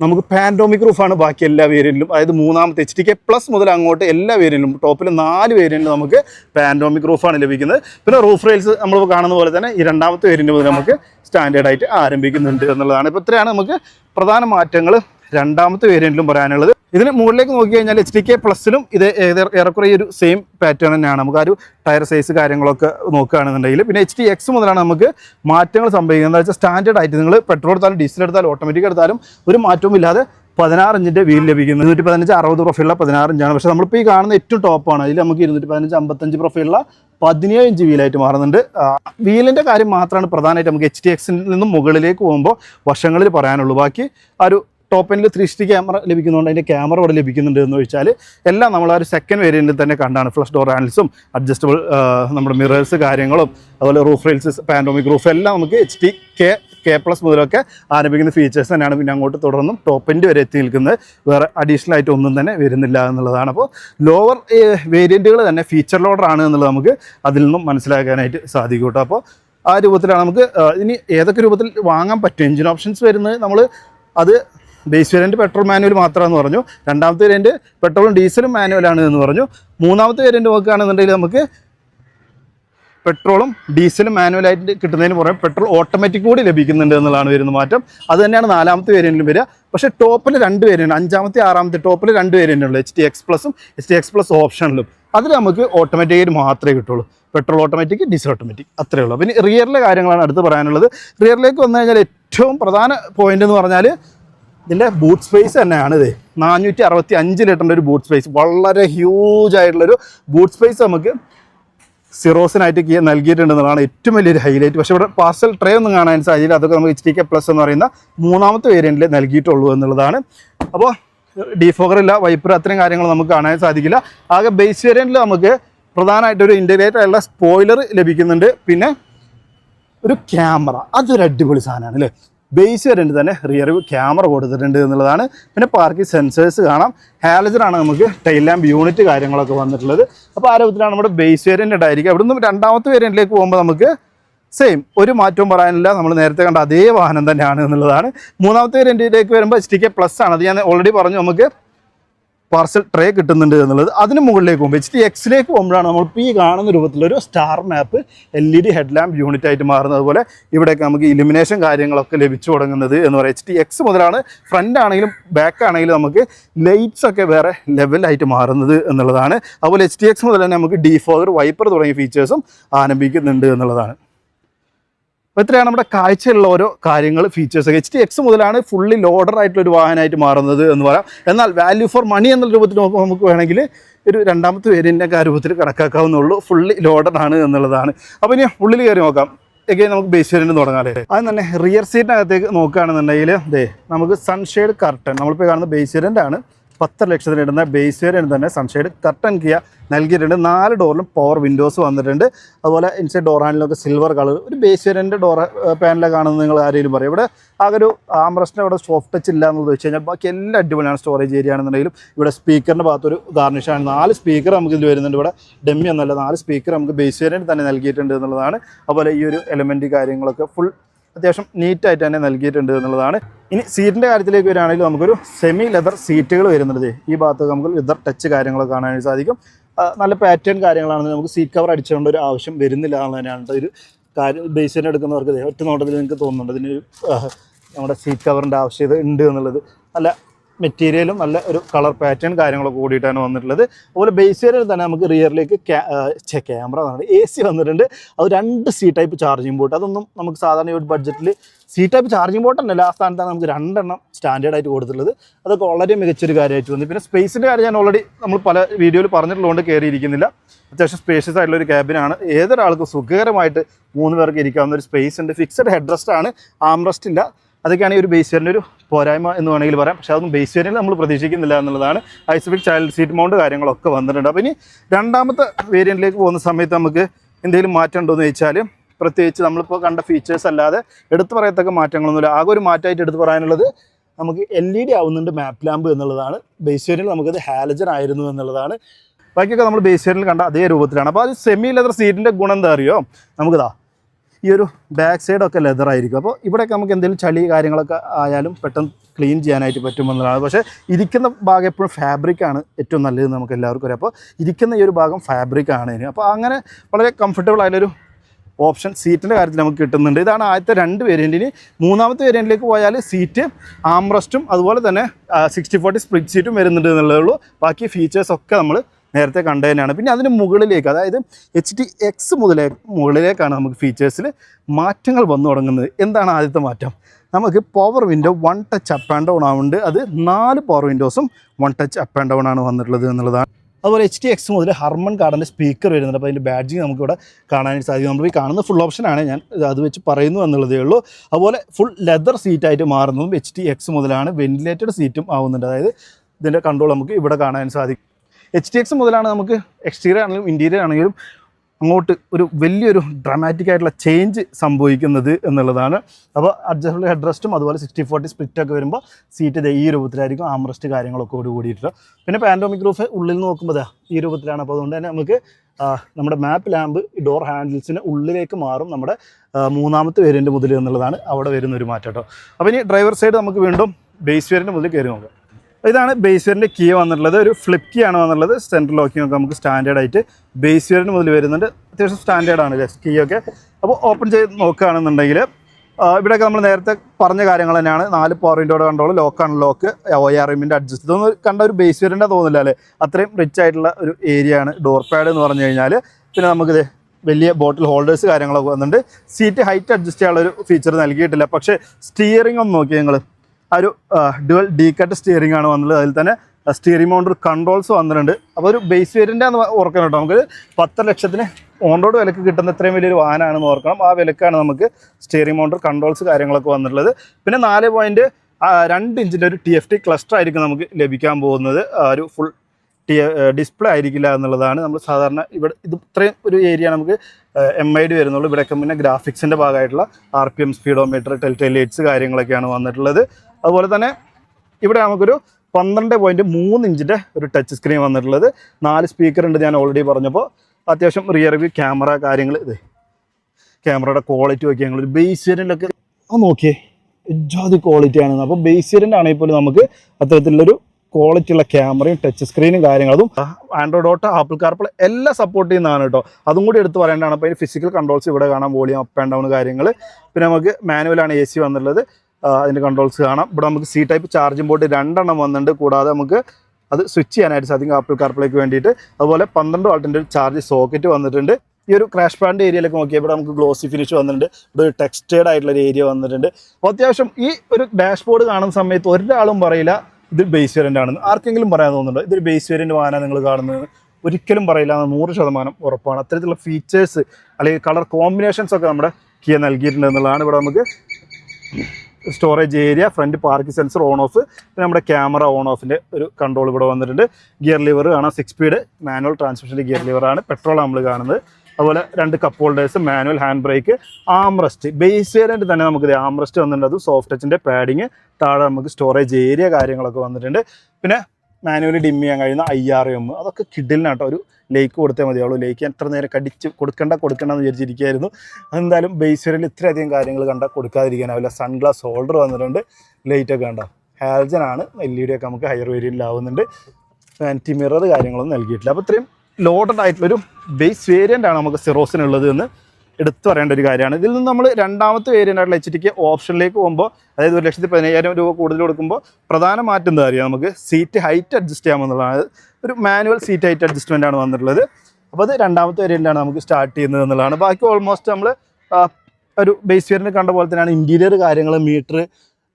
നമുക്ക് പാൻഡോമിക് റൂഫാണ് ബാക്കി എല്ലാ വേരിയന്റിലും അതായത് മൂന്നാമത്തെ എച്ച് ടി കെ പ്ലസ് മുതൽ അങ്ങോട്ട് എല്ലാ വേരിയന്റിലും ടോപ്പിൽ നാല് വേരിയന്റിലും നമുക്ക് പാൻഡോമിക് റൂഫാണ് ലഭിക്കുന്നത്. പിന്നെ റൂഫ് റെയിൽസ് നമ്മൾ കാണുന്ന പോലെ തന്നെ ഈ രണ്ടാമത്തെ വേരിയന്റ് മുതൽ നമുക്ക് സ്റ്റാൻഡേർഡായിട്ട് ആരംഭിക്കുന്നുണ്ട് എന്നുള്ളതാണ്. ഇപ്പോൾ ഇത്രയാണ് നമുക്ക് പ്രധാന മാറ്റങ്ങൾ രണ്ടാമത്തെ വേരിയന്റിലും പറയാനുള്ളത്. ഇതിന് മുകളിലേക്ക് നോക്കി കഴിഞ്ഞാൽ എച്ച് ഡി കെ പ്ലസിലും ഇത് ഏറെക്കുറെ ഒരു സെയിം പാറ്റേൺ തന്നെയാണ്. നമുക്ക് ആ ഒരു ടയർ സൈസ് കാര്യങ്ങളൊക്കെ നോക്കുകയാണെന്നുണ്ടെങ്കിൽ. പിന്നെ എച്ച് ഡി എക്സ് മുതലാണ് നമുക്ക് മാറ്റങ്ങൾ സംഭവിക്കുന്നത്. എന്താ വെച്ചാൽ സ്റ്റാൻഡേർഡ് ആയിട്ട് നിങ്ങൾ പെട്രോൾ എടുത്താലും ഡീസൽ എടുത്താലും ഓട്ടോമാറ്റിക് എടുത്താലും ഒരു മാറ്റവും ഇല്ലാതെ പതിനാറ് ഇഞ്ചിന്റെ വീൽ ലഭിക്കുന്നത് ഇരുന്നൂറ്റി പതിനഞ്ച് അറുപത് പ്രൊഫൈലുള്ള പതിനാറ് ഇഞ്ചാണ്. പക്ഷേ നമ്മളിപ്പോൾ ഈ കാണുന്ന ഏറ്റവും ടോപ്പാണ് അതിൽ നമുക്ക് ഇരുന്നൂറ്റി പതിനഞ്ച് അമ്പത്തഞ്ച് പ്രൊഫൈലുള്ള പതിനേഴ് ഇഞ്ച് വീലായിട്ട് മാറുന്നുണ്ട്. വീലിന്റെ കാര്യം മാത്രമാണ് പ്രധാനമായിട്ട് നമുക്ക് എച്ച് ടി എക്സിൽ നിന്നും മുകളിലേക്ക് പോകുമ്പോൾ വർഷങ്ങളിൽ പറയാനുള്ളൂ. ബാക്കി ആ ഒരു ടോപ്പ് എൻഡിൽ ത്രീ സ്റ്റി ക്യാമറ ലഭിക്കുന്നുണ്ട് അതിന്റെ ക്യാമറ ഇവിടെ ലഭിക്കുന്നുണ്ട് എന്ന് വെച്ചാൽ എല്ലാം നമ്മൾ ആ ഒരു സെക്കൻഡ് വേരിയന്റിൽ തന്നെ കണ്ടാണ്. ഫ്ലഷ് ഡോർ ഹാൻഡിൽസും അഡ്ജസ്റ്റബിൾ നമ്മുടെ മിറേഴ്സ് കാര്യങ്ങളും അതുപോലെ റൂഫ് റെയിൽസ് പാൻഡോമിക് റൂഫ് എല്ലാം നമുക്ക് H T K K plus മുതലൊക്കെ ആരംഭിക്കുന്ന ഫീച്ചേഴ്സ് തന്നെയാണ് പിന്നെ അങ്ങോട്ട് തുടർന്നും ടോപ്പ് എൻഡ് വരെ എത്തി നിൽക്കുന്നത്. വേറെ അഡീഷണൽ ആയിട്ട് ഒന്നും തന്നെ വരുന്നില്ല എന്നുള്ളതാണ്. അപ്പോൾ ലോവർ വേരിയന്റുകൾ തന്നെ ഫീച്ചർ ലോഡർ ആണ് എന്നുള്ളത് നമുക്ക് അതിൽ നിന്നും മനസ്സിലാക്കാനായിട്ട് സാധിക്കും കേട്ടോ. അപ്പോൾ ആ രൂപത്തിലാണ് നമുക്ക് ഇനി ഏതൊക്കെ രൂപത്തിൽ വാങ്ങാൻ പറ്റും? എഞ്ചിൻ ഓപ്ഷൻസ് വരുന്നത് നമ്മൾ അത് ബേസ് വേരിയന്റ് പെട്രോൾ മാനുവൽ മാത്രമാണെന്ന് പറഞ്ഞു. രണ്ടാമത്തെ വേരിയന്റ് പെട്രോളും ഡീസലും മാനുവലാണ് എന്ന് പറഞ്ഞു. മൂന്നാമത്തെ വേരിയന്റ് നോക്കുകയാണെന്നുണ്ടെങ്കിൽ നമുക്ക് പെട്രോളും ഡീസലും മാനുവലായിട്ട് കിട്ടുന്നതിന് പുറമെ പെട്രോൾ ഓട്ടോമാറ്റിക് കൂടി ലഭിക്കുന്നുണ്ട് എന്നുള്ളതാണ് വരുന്ന മാറ്റം. അത് തന്നെയാണ് നാലാമത്തെ വേരിയന്റിലും വരിക. പക്ഷേ ടോപ്പിൽ രണ്ട് വേരിയന്റ് അഞ്ചാമത്തെ ആറാമത്തെ ടോപ്പിൽ രണ്ട് വേരിയന്റ് ഉള്ളൂ. എച്ച് ടി എക്സ് പ്ലസും എച്ച് ടി എക്സ് പ്ലസ് ഓപ്ഷനിലും അതിൽ നമുക്ക് ഓട്ടോമാറ്റിക്കായിട്ട് മാത്രമേ കിട്ടുള്ളൂ. പെട്രോൾ ഓട്ടോമാറ്റിക് ഡീസൽ ഓട്ടോമാറ്റിക് അത്രയേ ഉള്ളൂ. പിന്നെ റിയറിലെ കാര്യങ്ങളാണ് അടുത്ത് പറയാനുള്ളത്. റിയറിലേക്ക് വന്നു കഴിഞ്ഞാൽ ഏറ്റവും പ്രധാന പോയിന്റ് എന്ന് പറഞ്ഞാൽ ഇതിന്റെ ബൂട്ട് സ്പേസ് തന്നെയാണ് ഇത്. നാനൂറ്റി അറുപത്തി അഞ്ച് ലിറ്ററിന്റെ ഒരു ബൂട്ട് സ്പേസ് വളരെ ഹ്യൂജ് ആയിട്ടുള്ളൊരു ബൂട്ട് സ്പേസ് നമുക്ക് സിറോസിനായിട്ട് നൽകിയിട്ടുണ്ടെന്നുള്ളതാണ് ഏറ്റവും വലിയൊരു ഹൈലൈറ്റ് പക്ഷേ ഇവിടെ പാർസൽ ട്രേ ഒന്നും കാണാൻ സാധിച്ചില്ല. അതൊക്കെ നമുക്ക് എച്ച് ടി കെ പ്ലസ് എന്ന് പറയുന്ന മൂന്നാമത്തെ വേരിയന്റിൽ നൽകിയിട്ടുള്ളൂ എന്നുള്ളതാണ്. അപ്പോൾ ഡിഫോഗർ ഇല്ല വൈപ്പർ അത്രയും കാര്യങ്ങൾ നമുക്ക് കാണാൻ സാധിക്കില്ല. ആകെ ബേസ് വേരിയന്റിൽ നമുക്ക് പ്രധാനമായിട്ട് ഒരു ഇന്റഗ്രേറ്റഡ് ആയിട്ടുള്ള സ്പോയിലർ ലഭിക്കുന്നുണ്ട്. പിന്നെ ഒരു ക്യാമറ അതൊരു അടിപൊളി സാധനമാണ് അല്ലേ? ബേസ് വരേണ്ടി തന്നെ റിയർ ക്യാമറ കൊടുത്തിട്ടുണ്ട് എന്നുള്ളതാണ്. പിന്നെ പാർക്കിംഗ് സെൻസേഴ്സ് കാണാം. ഹാലജറാണ് നമുക്ക് ടൈൽ ലാമ്പ് യൂണിറ്റ് കാര്യങ്ങളൊക്കെ വന്നിട്ടുള്ളത്. അപ്പോൾ ആ രൂപത്തിലാണ് നമ്മുടെ ബേസ് വേരിയന്റ് ഉണ്ടായിരിക്കുക. അവിടെ നിന്ന് രണ്ടാമത്തെ വേരിയന്റിലേക്ക് പോകുമ്പോൾ നമുക്ക് സെയിം ഒരു മാറ്റവും പറയാനില്ല. നമ്മൾ നേരത്തെ കണ്ട അതേ വാഹനം തന്നെയാണ് എന്നുള്ളതാണ്. മൂന്നാമത്തെ വേരിയന്റിലേക്ക് വരുമ്പോൾ എച്ച് ടി കെ പ്ലസ് ആണ്. അത് ഞാൻ ഓൾറെഡി പറഞ്ഞു. നമുക്ക് പാർസൽ ട്രേ കിട്ടുന്നുണ്ട് എന്നുള്ളത് അതിന് മുകളിലേക്ക് പോകുമ്പോൾ എച്ച് ഡി എക്സിലേക്ക് പോകുമ്പോഴാണ് നമ്മളിപ്പോൾ ഈ കാണുന്ന രൂപത്തിലൊരു star map L E D head lamp unit ആയിട്ട് മാറുന്നത്. അതുപോലെ ഇവിടെയൊക്കെ നമുക്ക് ഇലുമിനേഷൻ കാര്യങ്ങളൊക്കെ ലഭിച്ചു തുടങ്ങുന്നത് എന്ന് പറയുന്നത് എച്ച് ഡി എക്സ് മുതലാണ് ഫ്രണ്ട് ആണെങ്കിലും ബാക്ക് ആണെങ്കിലും നമുക്ക് ലൈറ്റ്സ് ഒക്കെ വേറെ ലെവലായിട്ട് മാറുന്നത് എന്നുള്ളതാണ്. അതുപോലെ എച്ച് ഡി എക്സ് മുതൽ തന്നെ നമുക്ക് ഡിഫോഗർ വൈപ്പർ തുടങ്ങിയ ഫീച്ചേഴ്സും ആരംഭിക്കുന്നുണ്ട് എന്നുള്ളതാണ്. അപ്പോൾ ഇത്രയാണ് നമ്മുടെ കാഴ്ചയുള്ള ഓരോ കാര്യങ്ങൾ ഫീച്ചേഴ്സ് എച്ച് ടി എക്സ് മുതലാണ് ഫുള്ളി ലോഡർ ആയിട്ടുള്ള ഒരു വാഹനമായിട്ട് മാറുന്നത് എന്ന് പറയാം. എന്നാൽ വാല്യൂ ഫോർ മണി എന്നുള്ള രൂപത്തിൽ നമുക്ക് വേണമെങ്കിൽ ഒരു രണ്ടാമത്തെ വേരിയന്റെ ആ രൂപത്തിൽ കണക്കാക്കാവുന്നുള്ളൂ ഫുള്ളി ലോഡഡ് ആണ് എന്നുള്ളതാണ്. അപ്പോൾ ഇനി ഉള്ളിൽ കയറി നോക്കാം. എഗെയിൻ നമുക്ക് ബേസ് വേരിയന്റ് തുടങ്ങാമല്ലേ അത് തന്നെ റിയർ സീറ്റിനകത്തേക്ക് നോക്കുകയാണെന്നുണ്ടെങ്കിൽ അതെ നമുക്ക് സൺഷെയ്ഡ് കർട്ടൺ നമ്മളിപ്പോൾ കാണുന്ന ബേസ് വേരിയന്റ് ആണ്. പത്തര ലക്ഷത്തിന് ഇടുന്ന ബേസ് വേരിയന്റ് തന്നെ സൺഷെയ്ഡ് കട്ടൺ കിയ നൽകിയിട്ടുണ്ട്. നാല് ഡോറിലും പവർ വിൻഡോസ് വന്നിട്ടുണ്ട്. അതുപോലെ ഇൻസൈഡ് ഡോർ ഹാൻഡിലൊക്കെ സിൽവർ കളർ ഒരു ബേസ് വേരിയന്റ് ഡോർ പാനലൊക്കെ കാണുന്നത് നിങ്ങൾ ആരെങ്കിലും പറയും. ഇവിടെ ആകെ ഒരു ആംബ്രസ്റ്റിന് ഇവിടെ സോഫ്റ്റ് ടച്ച് ഇല്ല എന്നുള്ളത് വെച്ച് കഴിഞ്ഞാൽ ബാക്കി എല്ലാം അടിപൊളിയാണ് സ്റ്റോറേജ് ഏരിയ ആണെന്നുണ്ടെങ്കിലും ഇവിടെ സ്പീക്കറിന്റെ ഭാഗത്തൊരു ഗാർണിഷാണ് നാല് സ്പീക്കർ നമുക്ക് ഇതിൽ വരുന്നുണ്ട്. ഇവിടെ ഡെമ്മി എന്നല്ല നാല് സ്പീക്കർ നമുക്ക് ബേസ് വേരിയന്റ് തന്നെ നൽകിയിട്ടുണ്ട് എന്നുള്ളതാണ്. അതുപോലെ ഈ ഒരു എലമെന്റ് കാര്യങ്ങളൊക്കെ ഫുൾ അത്യാവശ്യം നീറ്റായിട്ട് തന്നെ നൽകിയിട്ടുണ്ട് എന്നുള്ളതാണ്. ഇനി സീറ്റിന്റെ കാര്യത്തിലേക്ക് വരികയാണെങ്കിൽ നമുക്കൊരു സെമി ലെതർ സീറ്റുകൾ വരുന്നുണ്ട് ഈ ഭാഗത്ത് നമുക്ക് ലെതർ ടച്ച് കാര്യങ്ങളൊക്കെ കാണാനായിട്ട് സാധിക്കും. നല്ല പാറ്റേൺ കാര്യങ്ങളാണ്. നമുക്ക് സീറ്റ് കവർ അടിച്ചുകൊണ്ട് ഒരു ആവശ്യം വരുന്നില്ല എന്ന് ഒരു കാര്യം ബേസിനെ എടുക്കുന്നവർക്ക് ഒറ്റ നോട്ടത്തിൽ നിങ്ങൾക്ക് തോന്നുന്നുണ്ട്. ഇതിന് നമ്മുടെ സീറ്റ് കവറിന്റെ ആവശ്യകത ഉണ്ട് എന്നുള്ളത്. നല്ല മെറ്റീരിയലും നല്ല ഒരു കളർ പാറ്റേൺ കാര്യങ്ങളൊക്കെ കൂടിയിട്ടാണ് വന്നിട്ടുള്ളത്. അതുപോലെ ബേസ് ഏരിയയിൽ തന്നെ നമുക്ക് റിയറിലേക്ക് ക്യാമറ എ സി വന്നിട്ടുണ്ട്. അത് രണ്ട് സി ടൈപ്പ് ചാർജിങ് ബോട്ട് അതൊന്നും നമുക്ക് സാധാരണ ഒരു ബഡ്ജറ്റിൽ സി ടൈപ്പ് ചാർജിങ് ബോട്ട് തന്നെ ആ സ്ഥാനത്താണ് നമുക്ക് രണ്ടെണ്ണം സ്റ്റാൻഡേർഡ് ആയിട്ട് കൊടുത്തിട്ടുള്ളത്. അതൊക്കെ വളരെ മികച്ചൊരു കാര്യമായിട്ട് വന്നു. പിന്നെ സ്പേസിന്റെ കാര്യം ഞാൻ ഓൾറെഡി നമ്മൾ പല വീഡിയോയിൽ പറഞ്ഞിട്ടുള്ളതുകൊണ്ട് കയറിയിരിക്കുന്നില്ല അത്യാവശ്യം സ്പേഷ്യസ് ആയിട്ടുള്ള ഒരു ക്യാബിനാണ് ഏതൊരാൾക്കും സുഖകരമായിട്ട് മൂന്ന് പേർക്ക് ഇരിക്കാവുന്ന ഒരു സ്പേസ് ഉണ്ട്. ഫിക്സഡ് ഹെഡ് റെസ്റ്റ് ആണ്. ആം ഇല്ല. അതൊക്കെയാണ് ഈ ഒരു ബേസ് വേരിന്റെ ഒരു പോരായ്മ എന്ന് വേണമെങ്കിൽ പറയാം. പക്ഷേ അതൊന്നും ബേസ് വേരിയന്റ് നമ്മൾ പ്രതീക്ഷിക്കുന്നില്ല എന്നുള്ളതാണ് ഐസഫിക് ചൈൽഡ് സീറ്റ് മൗണ്ട് കാര്യങ്ങളൊക്കെ വന്നിട്ടുണ്ട്. അപ്പോൾ ഇനി രണ്ടാമത്തെ വേരിയന്റിലേക്ക് പോകുന്ന സമയത്ത് നമുക്ക് എന്തെങ്കിലും മാറ്റം ഉണ്ടോ എന്ന് ചോദിച്ചാൽ പ്രത്യേകിച്ച് നമ്മളിപ്പോൾ കണ്ട ഫീച്ചേഴ്സ് അല്ലാതെ എടുത്തു പറയത്തക്ക മാറ്റങ്ങളൊന്നുമില്ല. ആകെ ഒരു മാറ്റമായിട്ട് എടുത്തു പറയാനുള്ളത് നമുക്ക് എൽ ഇ ഡി ആവുന്നുണ്ട് മാപ്പ് ലാമ്പ് എന്നുള്ളതാണ്. ബേസ് വേരിൽ നമുക്കത് ഹാലജൻ ആയിരുന്നു എന്നുള്ളതാണ്. ബാക്കിയൊക്കെ നമ്മൾ ബേസ് വേരിൽ കണ്ട അതേ രൂപത്തിലാണ്. അപ്പോൾ അത് സെമി ലെതർ സീറ്റിന്റെ ഗുണം എന്താ അറിയോ? നമുക്കിതാ ഈ ഒരു ബാക്ക് സൈഡൊക്കെ ലെതർ ആയിരിക്കും. അപ്പോൾ ഇവിടെയൊക്കെ നമുക്ക് എന്തെങ്കിലും ചളി കാര്യങ്ങളൊക്കെ ആയാലും പെട്ടെന്ന് ക്ലീൻ ചെയ്യാനായിട്ട് പറ്റുമെന്നുള്ളതാണ് പക്ഷേ ഇരിക്കുന്ന ഭാഗം എപ്പോഴും ഫാബ്രിക് ആണ് ഏറ്റവും നല്ലത് നമുക്ക് എല്ലാവർക്കും അറിയാം. അപ്പോൾ ഇരിക്കുന്ന ഈ ഒരു ഭാഗം ഫാബ്രിക് ആണ് ഇതിന് അപ്പോൾ അങ്ങനെ വളരെ കംഫർട്ടബിൾ ആയാലൊരു ഓപ്ഷൻ സീറ്റിന്റെ കാര്യത്തിൽ നമുക്ക് കിട്ടുന്നുണ്ട്. ഇതാണ് ആദ്യത്തെ രണ്ട് വേരിയന്റിന് മൂന്നാമത്തെ വേരിയന്റിലേക്ക് പോയാൽ സീറ്റ് ആംറസ്റ്റും അതുപോലെ തന്നെ സിക്സ്റ്റി ഫോർട്ടി സ്പ്ലിറ്റ് സീറ്റും വരുന്നുണ്ട് എന്നുള്ളതേ ഉള്ളൂ. ബാക്കി ഫീച്ചേഴ്സൊക്കെ നമ്മൾ നേരത്തെ കണ്ടു തന്നെയാണ് പിന്നെ അതിന് മുകളിലേക്ക് അതായത് എച്ച് ഡി എക്സ് മുതലേ മുകളിലേക്കാണ് നമുക്ക് ഫീച്ചേഴ്സിൽ മാറ്റങ്ങൾ വന്നു തുടങ്ങുന്നത്. എന്താണ് ആദ്യത്തെ മാറ്റം? നമുക്ക് power window one touch up and down ആവുന്നുണ്ട്. അത് നാല് power വിൻഡോസും one touch up and down ആണ് വന്നിട്ടുള്ളത് എന്നുള്ളതാണ്. അതുപോലെ എച്ച് ടി എക്സ് മുതൽ ഹർമൺ കാർഡിന്റെ സ്പീക്കർ വരുന്നുണ്ട്. അപ്പോൾ അതിന്റെ ബാഡ്ജിങ് നമുക്കിവിടെ കാണാനായിട്ട് സാധിക്കും. നമ്മൾ ഈ കാണുന്ന ഫുൾ ഓപ്ഷനാണ് ഞാൻ അത് വെച്ച് പറയുന്നു എന്നുള്ളതേ ഉള്ളൂ. അതുപോലെ ഫുൾ ലെതർ സീറ്റായിട്ട് മാറുന്നതും എച്ച് ടി എക്സ് മുതലാണ് വെന്റിലേറ്റഡ് സീറ്റും ആവുന്നുണ്ട്. അതായത് ഇതിന്റെ കൺട്രോൾ നമുക്ക് ഇവിടെ കാണാൻ സാധിക്കും. എച്ച് ടി എക്സ് മുതലാണ് നമുക്ക് എക്സ്റ്റീരിയർ ആണെങ്കിലും ഇന്റീരിയർ ആണെങ്കിലും അങ്ങോട്ട് ഒരു വലിയൊരു ഡ്രാമാറ്റിക് ആയിട്ടുള്ള ചേഞ്ച് സംഭവിക്കുന്നത് എന്നുള്ളതാണ്. അപ്പോൾ അഡ്ജസ്റ്റബിൾ ഹെഡ് റെസ്റ്റും അതുപോലെ സിക്സ്റ്റി ഫോർട്ടി സ്പ്ലിറ്റ് ഒക്കെ വരുമ്പോൾ സീറ്റ് ഈ രൂപത്തിലായിരിക്കും ആംറസ്റ്റ് കാര്യങ്ങളൊക്കെ കൂടി കൂടിയിട്ട് പിന്നെ പാൻഡോമിക് റൂഫ് ഉള്ളിൽ നിന്ന് നോക്കുമ്പോൾ ഈ രൂപത്തിലാണ്. അപ്പോൾ അതുകൊണ്ട് തന്നെ നമുക്ക് നമ്മുടെ മാപ്പ് ലാമ്പ് ഡോർ ഹാൻഡിൽസിന് ഉള്ളിലേക്ക് മാറും നമ്മുടെ മൂന്നാമത്തെ വേരിയന്റ് മുതൽ എന്നുള്ളതാണ്. അവിടെ വരുന്ന ഒരു മാറ്റം കേട്ടോ. അപ്പോൾ ഇനി ഡ്രൈവർ സൈഡ് നമുക്ക് വീണ്ടും ബേസ് വേരിയന്റ് മുതൽ കയറി നോക്കാം. ഇതാണ് ബേസ് വെയറിന്റെ കീ വന്നിട്ടുള്ളത്. ഒരു ഫ്ലിപ്പ് കീ ആണ് വന്നിട്ടുള്ളത്. സെൻട്രൽ ലോക്കിംഗ് ഒക്കെ നമുക്ക് സ്റ്റാൻഡേർഡ് ആയിട്ട് ബേസ് വെയറിന് മുതൽ വരുന്നുണ്ട്. അത്യാവശ്യം സ്റ്റാൻഡേർഡ് ആണ് കീ ഒക്കെ. അപ്പോൾ ഓപ്പൺ ചെയ്ത് നോക്കുകയാണെന്നുണ്ടെങ്കിൽ ഇവിടെയൊക്കെ നമ്മൾ നേരത്തെ പറഞ്ഞ കാര്യങ്ങൾ തന്നെയാണ്. നാല് പവർ വിൻഡോയുടെ കൺട്രോൾ ലോക്കാണ് ലോക്ക് ഒ ആർ എമ്മിന്റെ അഡ്ജസ്റ്റ് ഇതൊന്നും കണ്ട ഒരു ബേസ് വെയറിന്റെ തോന്നില്ല അല്ലേ? അത്രയും റിച്ച് ആയിട്ടുള്ള ഒരു ഏരിയ ആണ്. ഡോർ പാഡ് എന്ന് പറഞ്ഞു കഴിഞ്ഞാൽ പിന്നെ നമുക്കിത് വലിയ ബോട്ടിൽ ഹോൾഡേഴ്സ് കാര്യങ്ങളൊക്കെ വന്നിട്ടുണ്ട്. സീറ്റ് ഹൈറ്റ് അഡ്ജസ്റ്റ് ചെയ്യാനുള്ള ഒരു ഫീച്ചർ നൽകിയിട്ടില്ല. പക്ഷേ സ്റ്റിയറിംഗ് ഒന്ന് നോക്കി ഞങ്ങൾ ആ ഒരു ഡുവൽ ഡി കട്ട് സ്റ്റിയറിംഗ് ആണ് വന്നത്. അതിൽ തന്നെ സ്റ്റിയറിംഗ് മൗണ്ട് കൺട്രോൾസ് വന്നിട്ടുണ്ട്. അപ്പോൾ ഒരു ബേസ് ആണെന്ന് ഓർക്കണം കേട്ടോ. നമുക്ക് പത്ത് ലക്ഷത്തിന് ഓൺ റോഡ് വിലക്ക് കിട്ടുന്ന ഇത്രയും വലിയൊരു വാഹനമാണെന്ന് ഓർക്കണം. ആ വിലക്കാണ് നമുക്ക് സ്റ്റിയറിംഗ് മൗണ്ട് കൺട്രോൾസ് കാര്യങ്ങളൊക്കെ വന്നിട്ടുള്ളത്. പിന്നെ നാല് പോയിന്റ് രണ്ട് ഇഞ്ചിന്റെ ഒരു ടി എഫ് ടി ക്ലസ്റ്റർ ആയിരിക്കും നമുക്ക് ലഭിക്കാൻ പോകുന്നത്. ഒരു ഫുൾ ടി ഡിസ്പ്ലേ ആയിരിക്കില്ല എന്നുള്ളതാണ്. നമ്മൾ സാധാരണ ഇവിടെ ഇത് ഇത്രയും ഒരു ഏരിയ നമുക്ക് എം ഐ ഡി വരുന്നുള്ളൂ. ഇവിടെയൊക്കെ പിന്നെ ഗ്രാഫിക്സിന്റെ ഭാഗമായിട്ടുള്ള R P M speedometer tail lights കാര്യങ്ങളൊക്കെയാണ് വന്നിട്ടുള്ളത്. അതുപോലെ തന്നെ ഇവിടെ നമുക്കൊരു പന്ത്രണ്ട് പോയിന്റ് മൂന്ന് ഇഞ്ചിന്റെ ഒരു ടച്ച് സ്ക്രീൻ വന്നിട്ടുള്ളത്. നാല് സ്പീക്കർ ഉണ്ട് ഞാൻ ഓൾറെഡി പറഞ്ഞപ്പോൾ. അത്യാവശ്യം റിയർ വ്യൂ ക്യാമറ കാര്യങ്ങൾ ഇത്. ക്യാമറയുടെ ക്വാളിറ്റി ഒക്കെ ഞങ്ങൾ ബേസ് ആ നോക്കിയേ. എജാതി ക്വാളിറ്റി ആണ് അപ്പോൾ ബേസ് വേരിയന്റ് ആണെങ്കിൽ പോലും നമുക്ക് അത്തരത്തിലുള്ളൊരു ക്വാളിറ്റി ഉള്ള ക്യാമറയും ടച്ച് സ്ക്രീനും കാര്യങ്ങളും ആൻഡ്രോയിഡ് ഓട്ടോ ആപ്പിൾ കാർപ്പിൾ എല്ലാം സപ്പോർട്ട് ചെയ്യുന്നതാണ് കേട്ടോ. അതും കൂടി എടുത്ത് പറയേണ്ടതാണ്. അപ്പോൾ അതിന് ഫിസിക്കൽ കൺട്രോൾസ് ഇവിടെ കാണാം. വോളിയം അപ്പ് ആൻഡ് ഡൗൺ കാര്യങ്ങൾ പിന്നെ നമുക്ക് മാനുവലാണ് എ സി വന്നിട്ടുള്ളത്. ആ, അതിന്റെ കൺട്രോൾസ് കാണാം. ഇവിടെ നമുക്ക് സി ടൈപ്പ് ചാർജിംഗ് ബോർഡ് രണ്ടെണ്ണം വന്നിട്ടുണ്ട്. കൂടാതെ നമുക്ക് അത് സ്വിച്ച് ചെയ്യാനായിട്ട് സാധിക്കും ആപ്പിൾ കാർപ്ലേക്ക് വേണ്ടിയിട്ട്. അതുപോലെ പന്ത്രണ്ട് വാട്ടിന്റെ ഒരു ചാർജ് സോക്കറ്റ് വന്നിട്ടുണ്ട്. ഈ ഒരു ക്രാഷ് പാൻഡ് ഏരിയയിലൊക്കെ നോക്കിയാൽ ഇവിടെ നമുക്ക് ഗ്ലോസി ഫിനിഷ് വന്നിട്ടുണ്ട്. ഇവിടെ ഒരു ടെക്സ്റ്റേഡ് ആയിട്ടുള്ള ഒരു ഏരിയ വന്നിട്ടുണ്ട്. അപ്പോൾ അത്യാവശ്യം ഈ ഒരു ഡാഷ് ബോർഡ് കാണുന്ന സമയത്ത് ഒരാളും പറയില്ല ഇത് ബേസ് വേരിയന്റ് ആണെന്ന് ആർക്കെങ്കിലും പറയാൻ തോന്നുന്നുണ്ടോ? ഇതൊരു ബേസ് വേരിയന്റ് വാഹനം നിങ്ങൾ കാണുന്നത്? ഒരിക്കലും പറയില്ല എന്ന് നൂറ് ശതമാനം ഉറപ്പാണ്. അത്തരത്തിലുള്ള ഫീച്ചേഴ്സ് അല്ലെങ്കിൽ കളർ കോമ്പിനേഷൻസ് ഒക്കെ നമ്മുടെ കിയ നൽകിയിട്ടുണ്ട് എന്നുള്ളതാണ് ഇവിടെ നമുക്ക് storage area front park sensor on off പിന്നെ നമ്മുടെ ക്യാമറ ഓൺ ഓഫിന്റെ ഒരു കൺട്രോൾ ഇവിടെ വന്നിട്ടുണ്ട്. ഗിയർ ലിവർ കാണാം സിക്സ് സ്പീഡ് മാനുവൽ ട്രാൻസ്മിഷന്റെ ഗിയർ ലിവറാണ് പെട്രോൾ നമ്മൾ കാണുന്നത്. അതുപോലെ രണ്ട് cup holders manual hand brake armrest base variant തന്നെ നമുക്ക് ആംറസ്റ്റ് വന്നിട്ടുണ്ട്. അത് സോഫ്റ്റ് ടച്ചിന്റെ പാഡിങ് താഴെ നമുക്ക് സ്റ്റോറേജ് ഏരിയ കാര്യങ്ങളൊക്കെ വന്നിട്ടുണ്ട്. പിന്നെ മാനുവലി ഡിം ചെയ്യാൻ കഴിയുന്ന ഐ ആർ എം. അതൊക്കെ കിഡിലിനാട്ടോ. ഒരു ലേക്ക് കൊടുത്തേ മതിയാവുള്ളൂ. ലേക്ക് എത്ര നേരം കടിച്ച് കൊടുക്കണ്ട കൊടുക്കണ്ട എന്ന് വിചാരിച്ചിരിക്കുകയായിരുന്നു. അതെന്തായാലും ബേസ് വരയിൽ ഇത്രയധികം കാര്യങ്ങൾ കണ്ടാൽ കൊടുക്കാതിരിക്കാനാവില്ല. സൺഗ്ലാസ് ഹോൾഡർ വന്നിട്ടുണ്ട്. ലൈറ്റൊക്കെ ഉണ്ടോ കണ്ടോ? ഹാൽജൻ ആണ്. എൽ ഇ ഡി ഒക്കെ നമുക്ക് ഹയർ വേരിയന്റിലാവുന്നുണ്ട് ആന്റി മിറർ കാര്യങ്ങളൊന്നും നൽകിയിട്ടില്ല. അപ്പോൾ ഇത്രയും ലോഡഡ് ആയിട്ടുള്ളൊരു ബേസ് വേരിയന്റ് ആണ് നമുക്ക് സിറോസിനുള്ളത് എന്ന് എടുത്തു പറയേണ്ട ഒരു കാര്യമാണ്. ഇതിൽ നിന്ന് നമ്മൾ രണ്ടാമത്തെ വേരിയന്റ് ആയിട്ടുള്ള എച്ച് ടിക്ക് ഓപ്ഷനിലേക്ക് പോകുമ്പോൾ അതായത് ഒരു ലക്ഷത്തി പതിനയ്യായിരം രൂപ കൂടുതൽ കൊടുക്കുമ്പോൾ പ്രധാന മാറ്റം എന്താ അറിയാം നമുക്ക്? സീറ്റ് ഹൈറ്റ് അഡ്ജസ്റ്റ് ചെയ്യാമെന്നുള്ളതാണ്. ഒരു മാനുവൽ സീറ്റ് ഹൈറ്റ് അഡ്ജസ്റ്റ്മെന്റ് ആണ് വന്നിട്ടുള്ളത്. അപ്പോൾ അത് രണ്ടാമത്തെ വേരിയന്റാണ് നമുക്ക് സ്റ്റാർട്ട് ചെയ്യുന്നത് എന്നുള്ളതാണ്. ബാക്കി ഓൾമോസ്റ്റ് നമ്മൾ ഒരു ബേസ് വേരിയന്റ് കണ്ട പോലെ തന്നെയാണ് ഇന്റീരിയർ കാര്യങ്ങൾ മീറ്റർ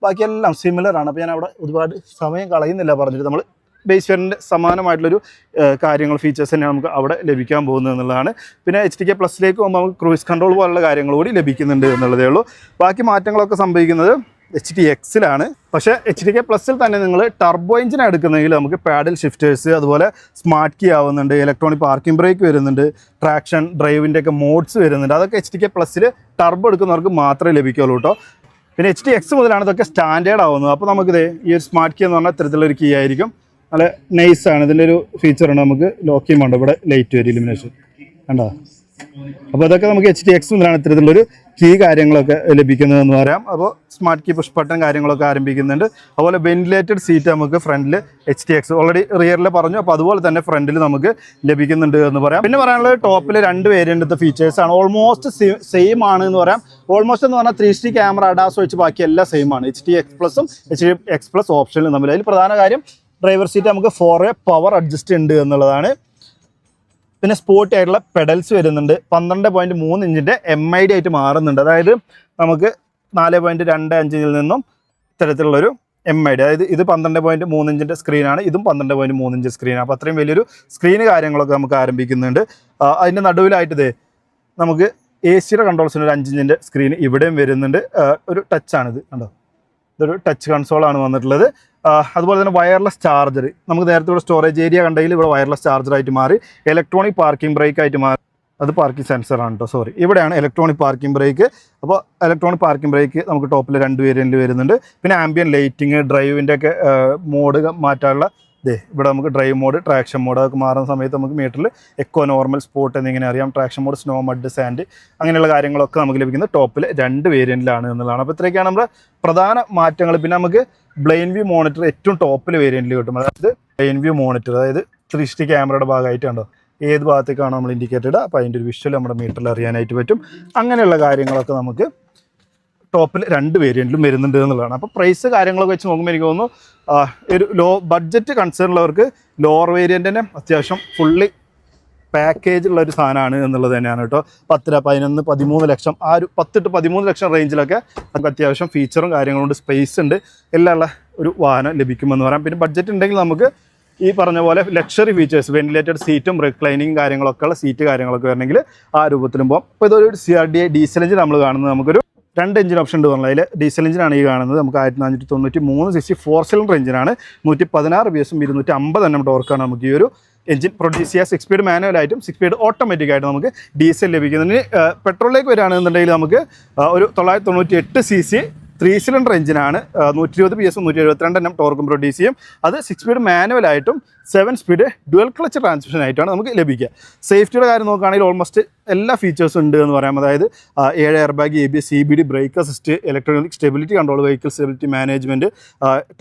ബാക്കിയെല്ലാം സിമിലർ ആണ്. അപ്പോൾ ഞാൻ അവിടെ ഒരുപാട് സമയം കളയുന്നില്ല പറഞ്ഞിട്ട് നമ്മൾ ബേസ് വേരിയന്റെ സമാനമായിട്ടുള്ളൊരു കാര്യങ്ങൾ ഫീച്ചേഴ്സ് തന്നെയാണ് നമുക്ക് അവിടെ ലഭിക്കാൻ പോകുന്നത് എന്നുള്ളതാണ്. പിന്നെ എച്ച് ടി കെ പ്ലസിലേക്ക് പോകുമ്പോൾ നമുക്ക് ക്രൂയിസ് കൺട്രോൾ പോലുള്ള കാര്യങ്ങൾ കൂടി ലഭിക്കുന്നുണ്ട് എന്നുള്ളതേ ഉള്ളൂ. ബാക്കി മാറ്റങ്ങളൊക്കെ സംഭവിക്കുന്നത് എച്ച് ടി എക്സിലാണ് പക്ഷേ എച്ച് ഡി കെ പ്ലസിൽ തന്നെ നിങ്ങൾ ടർബോ എഞ്ചിൻ എടുക്കുന്നെങ്കിൽ നമുക്ക് പാഡിൽ ഷിഫ്റ്റേഴ്സ് അതുപോലെ സ്മാർട്ട് കീ ആവുന്നുണ്ട് ഇലക്ട്രോണിക് പാർക്കിംഗ് ബ്രേക്ക് വരുന്നുണ്ട് ട്രാക്ഷൻ ഡ്രൈവിന്റെ ഒക്കെ മോഡ്സ് വരുന്നുണ്ട്. അതൊക്കെ എച്ച് ഡി കെ പ്ലസ്സിൽ ടർബോ എടുക്കുന്നവർക്ക് മാത്രമേ ലഭിക്കുള്ളൂ കേട്ടോ. പിന്നെ എച്ച് ഡി എക്സ് മുതലാണ് ഇതൊക്കെ സ്റ്റാൻഡേർഡ് ആവുന്നത്. അപ്പോൾ നമുക്കിത് ഈ ഒരു സ്മാർട്ട് കീ എന്ന് പറഞ്ഞാൽ ഇത്തരത്തിലൊരു കീ ആയിരിക്കും. നല്ല ആണ്. ഇതിന്റെ ഒരു ആണ് നമുക്ക് ലോക്ക് ചെയ്യുമ്പോൾ ഇവിടെ ലൈറ്റ് വരും ഇലിമിനേഷൻ കണ്ടോ? അപ്പോൾ അതൊക്കെ നമുക്ക് എച്ച് ഡി എക്സ് മുതലാണ് ഇത്തരത്തിലുള്ളൊരു കീ കാര്യങ്ങളൊക്കെ ലഭിക്കുന്നതെന്ന് പറയാം. അപ്പോൾ സ്മാർട്ട് കീ പുഷ് ബട്ടൺ കാര്യങ്ങളൊക്കെ ആരംഭിക്കുന്നുണ്ട്. അതുപോലെ വെന്റിലേറ്റഡ് സീറ്റ് നമുക്ക് ഫ്രണ്ടിൽ എച്ച് ഡി എക്സ് ഓൾറെഡി റിയറിൽ പറഞ്ഞു. അപ്പോൾ അതുപോലെ തന്നെ ഫ്രണ്ടിൽ നമുക്ക് ലഭിക്കുന്നുണ്ട് എന്ന് പറയാം. പിന്നെ പറയാനുള്ളത് ടോപ്പിൽ രണ്ട് വേരിയന്റത്തെ ഫീച്ചേഴ്സ് ആണ്. ഓൾമോസ്റ്റ് സെയിം ആണ് എന്ന് പറയാം. ഓൾമോസ്റ്റ് എന്ന് പറഞ്ഞാൽ ത്രീ ഡി ക്യാമറ അഡാസ് വെച്ച് ബാക്കി എല്ലാം സെയിം ആണ്. എച്ച് ഡി എക്സ് പ്ലസും എച്ച് ഡി എക്സ് പ്ലസ് ഓപ്ഷനിലും തമ്മിൽ. അതിൽ പ്രധാന കാര്യം ഡ്രൈവർ സീറ്റ് നമുക്ക് ഫോർ എ പവർ അഡ്ജസ്റ്റ് ഉണ്ട് എന്നുള്ളതാണ്. പിന്നെ സ്പോർട്ടി ആയിട്ടുള്ള പെഡൽസ് വരുന്നുണ്ട്. പന്ത്രണ്ട് പോയിന്റ് മൂന്ന് ഇഞ്ചിന്റെ എം ഐ ഡി ആയിട്ട് മാറുന്നുണ്ട്. അതായത് നമുക്ക് നാല് പോയിന്റ് രണ്ട് അഞ്ചിൽ നിന്നും ഇത്തരത്തിലുള്ളൊരു എം ഐ ഡി അതായത് ഇത് പന്ത്രണ്ട് പോയിന്റ് മൂന്ന് ഇഞ്ചിന്റെ സ്ക്രീനാണ് ഇതും പന്ത്രണ്ട് പോയിന്റ് മൂന്ന് ഇഞ്ച് സ്ക്രീനാണ് അപ്പോൾ അത്രയും വലിയൊരു സ്ക്രീന് കാര്യങ്ങളൊക്കെ നമുക്ക് ആരംഭിക്കുന്നുണ്ട്. അതിന്റെ നടുവിലായിട്ട് ഇതേ നമുക്ക് എ സിയുടെ കൺട്രോൾസിന് ഒരു അഞ്ചിഞ്ചിന്റെ സ്ക്രീൻ ഇവിടെയും വരുന്നുണ്ട്. ഒരു ടച്ചാണിത് കണ്ടോ? ഇതൊരു ടച്ച് കൺസോളാണ് വന്നിട്ടുള്ളത്. അതുപോലെ തന്നെ വയർലെസ് ചാർജർ നമുക്ക് നേരത്തെ ഇവിടെ സ്റ്റോറേജ് ഏരിയ കണ്ടെങ്കിൽ ഇവിടെ വയർലെസ് ചാർജറായിട്ട് മാറി ഇലക്ട്രോണിക് പാർക്കിംഗ് ബ്രേക്ക് ആയിട്ട് മാറി. അത് പാർക്കിംഗ് സെൻസർ ആണ് കേട്ടോ സോറി ഇവിടെയാണ് ഇലക്ട്രോണിക് പാർക്കിംഗ് ബ്രേക്ക് അപ്പോൾ ഇലക്ട്രോണിക് പാർക്കിംഗ് ബ്രേക്ക് നമുക്ക് ടോപ്പിൽ രണ്ട് വേരിയന്റിൽ വരുന്നുണ്ട്. പിന്നെ ആംബിയൻ ലൈറ്റിങ് ഡ്രൈവിന്റെ ഒക്കെ മോഡ് മാറ്റാനുള്ള ഇതേ ഇവിടെ നമുക്ക് ഡ്രൈവ് മോഡ് ട്രാക്ഷൻ മോഡ് അതൊക്കെ മാറുന്ന സമയത്ത് നമുക്ക് മീറ്ററിൽ എക്കോ നോർമൽ സ്പോട്ട് എന്നിങ്ങനെ അറിയാം. Traction mode snow mud sand അങ്ങനെയുള്ള കാര്യങ്ങളൊക്കെ നമുക്ക് ലഭിക്കുന്നത് ടോപ്പിൽ രണ്ട് വേരിയന്റിലാണ് എന്നുള്ളതാണ്. അപ്പോൾ ഇത്രയൊക്കെയാണ് നമ്മുടെ പ്രധാന മാറ്റങ്ങൾ. പിന്നെ നമുക്ക് ബ്ലെയിൻ വ്യൂ മോണിറ്റർ ഏറ്റവും ടോപ്പിൽ വേരിയന്റിൽ കിട്ടും. അതായത് ബ്ലെയിൻ വ്യൂ മോണിറ്റർ അതായത് ത്രീ സ്റ്റി ക്യാമറയുടെ ഭാഗമായിട്ടാണോ ഏത് ഭാഗത്തേക്കാണോ നമ്മൾ ഇൻഡിക്കേറ്റഡ് അപ്പോൾ അതിന്റെ ഒരു വിഷ്വൽ നമ്മുടെ മീറ്ററിൽ അറിയാനായിട്ട് പറ്റും. അങ്ങനെയുള്ള കാര്യങ്ങളൊക്കെ നമുക്ക് ടോപ്പിൽ രണ്ട് വേരിയന്റിലും വരുന്നുണ്ട് എന്നുള്ളതാണ്. അപ്പോൾ പ്രൈസ് കാര്യങ്ങളൊക്കെ വെച്ച് നോക്കുമ്പോൾ എനിക്ക് തോന്നുന്നു ഒരു ലോ ബഡ്ജറ്റ് കൺസേൺ ഉള്ളവർക്ക് ലോവർ വേരിയന്റ് തന്നെ അത്യാവശ്യം ഫുള്ളി പാക്കേജ് ഉള്ള ഒരു സാധനമാണ് എന്നുള്ളത് തന്നെയാണ് കേട്ടോ. പത്തര പതിനൊന്ന് പതിമൂന്ന് ലക്ഷം ആ ഒരു പത്ത് ടു പതിമൂന്ന് ലക്ഷം റേഞ്ചിലൊക്കെ നമുക്ക് അത്യാവശ്യം ഫീച്ചറും കാര്യങ്ങളും കാര്യങ്ങളുണ്ട് സ്പേസ് ഉണ്ട് എല്ലാം ഉള്ള ഒരു വാഹനം ലഭിക്കുമെന്ന് പറയാം. പിന്നെ ബഡ്ജറ്റ് ഉണ്ടെങ്കിൽ നമുക്ക് ഈ പറഞ്ഞ പോലെ ലക്ഷറി ഫീച്ചേഴ്സ് വെന്റിലേറ്റഡ് സീറ്റും റിക്ലൈനിങ് കാര്യങ്ങളൊക്കെ ഉള്ള സീറ്റ് കാര്യങ്ങളൊക്കെ വരണമെങ്കിൽ ആ രൂപത്തിലും പോകാം അപ്പോൾ ഇതൊരു C R D I diesel engine നമ്മൾ കാണുന്നത് നമുക്കൊരു രണ്ട് എഞ്ചിൻ ഓപ്ഷൻ ഉണ്ട് പറഞ്ഞാൽ അതിൽ ഡീസൽ എഞ്ചിനാണ് ഈ കാണുന്നത്. നമുക്ക് ആയിരത്തി നാനൂറ്റി തൊണ്ണൂറ്റി മൂന്ന് സിക്സ്റ്റി ഫോർ സിലിണ്ടർ എഞ്ചിനാണ് നൂറ്റി പതിനാറ് ബി എസും ഇരുന്നൂറ്റി അമ്പത് എണ്ണം ടോർക്കാണ് നമുക്ക് ഈ ഒരു എഞ്ചിൻ പ്രൊഡ്യൂസ് ചെയ്യുക സിക്സ് സ്പീഡ് മാനുവലായിട്ടും സിക്സ് സ്പീഡ് ഓട്ടോമാറ്റിക് ആയിട്ട് നമുക്ക് ഡീസൽ ലഭിക്കുന്നതിന് പെട്രോളിലേക്ക് വരികയാണെന്നുണ്ടെങ്കിൽ നമുക്ക് ഒരു തൊള്ളായിരത്തി തൊണ്ണൂറ്റി എട്ട് സി സി ത്രീ സിലിണ്ടർ എഞ്ചിനാണ് നൂറ്റി ഇരുപത് പി എസും നൂറ്റി എഴുപത്തിരണ്ട് എണ്ണം ടോർക്കും പ്രൊഡ്യൂസ് ചെയ്യും അത് six speed മാനുവലായിട്ടും seven speed dual clutch transmission ആയിട്ടാണ് നമുക്ക് ലഭിക്കുക. സേഫ്റ്റിയുടെ കാര്യം നോക്കുകയാണെങ്കിൽ ഓൾമോസ്റ്റ് എല്ലാ ഫീച്ചേഴ്സും ഉണ്ട് എന്ന് പറയാം. അതായത് ഏഴ് air bag A B C B D brake assist electronic stability control vehicle stability management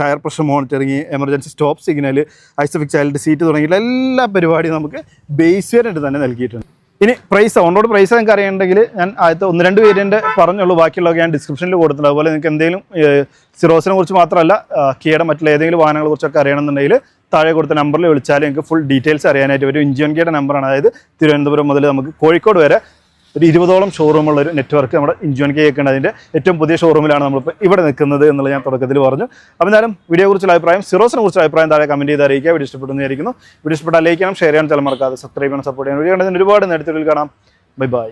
tyre pressure monitoring emergency stop signal ISOFIX child seat തുടങ്ങിയിട്ടുള്ള എല്ലാ പരിപാടിയും നമുക്ക് ബേസ് വേരിയന്റ് തന്നെ നൽകിയിട്ടുണ്ട്. ഇനി പ്രൈസ് ഓൺറോഡ് പ്രൈസ് നിങ്ങൾക്ക് അറിയണ്ടെങ്കിൽ ഞാൻ ആദ്യത്തെ ഒന്ന് രണ്ട് പേരിന്റെ പറഞ്ഞുള്ളൂ. ബാക്കിയുള്ളതൊക്കെ ഞാൻ ഡിസ്ക്രിപ്ഷനിൽ കൊടുത്തിട്ടുണ്ട്. അതുപോലെ നിങ്ങൾക്ക് എന്തെങ്കിലും സിറോസിനെ കുറിച്ച് മാത്രമല്ല കിയുടെ മറ്റുള്ള ഏതെങ്കിലും വാഹനങ്ങളെ കുറിച്ചൊക്കെ അറിയണമെന്നുണ്ടെങ്കിൽ താഴെ കൊടുത്ത നമ്പറിൽ വിളിച്ചാൽ നിങ്ങൾക്ക് ഫുൾ ഡീറ്റെയിൽസ് അറിയാനായിട്ട് വരും ഇഞ്ചിയൻ കിയുടെ നമ്പറാണ് അതായത് തിരുവനന്തപുരം മുതൽ നമുക്ക് കോഴിക്കോട് വരെ ഒരു ഇരുപതോളം ഷോറൂമുള്ള ഒരു നെറ്റ്വർക്ക് നമ്മുടെ ഇഞ്ചുവൻ കെ ഒക്കെ ഉണ്ട്. അതിന്റെ ഏറ്റവും പുതിയ ഷോറൂമിലാണ് നമ്മളിപ്പോൾ ഇവിടെ നിൽക്കുന്നത് എന്നുള്ള ഞാൻ തുടക്കത്തിൽ പറഞ്ഞു. അപ്പോൾ എന്തായാലും കുറിച്ചുള്ള അഭിപ്രായം സിറോസിനെ കുറിച്ചുള്ള അഭിപ്രായം താഴെ കമന്റ് ചെയ്ത് അറിയിക്കുക. വീഡിയോ ഇഷ്ടപ്പെടുന്നു വിചാരിക്കുന്നു. വീഡിയോ ഇഷ്ടപ്പെട്ടാൽ ലൈക്ക് ചെയ്യണം ഷെയർ ചെയ്യണം. ചില മറക്കാതെ സബ്സ്ക്രൈബ് ചെയ്യണം സപ്പോർട്ട് ചെയ്യണം. വീഡിയോ കണ്ടതിന് ഒരുപാട് നേരത്തിൽ കാണാം. Bye bye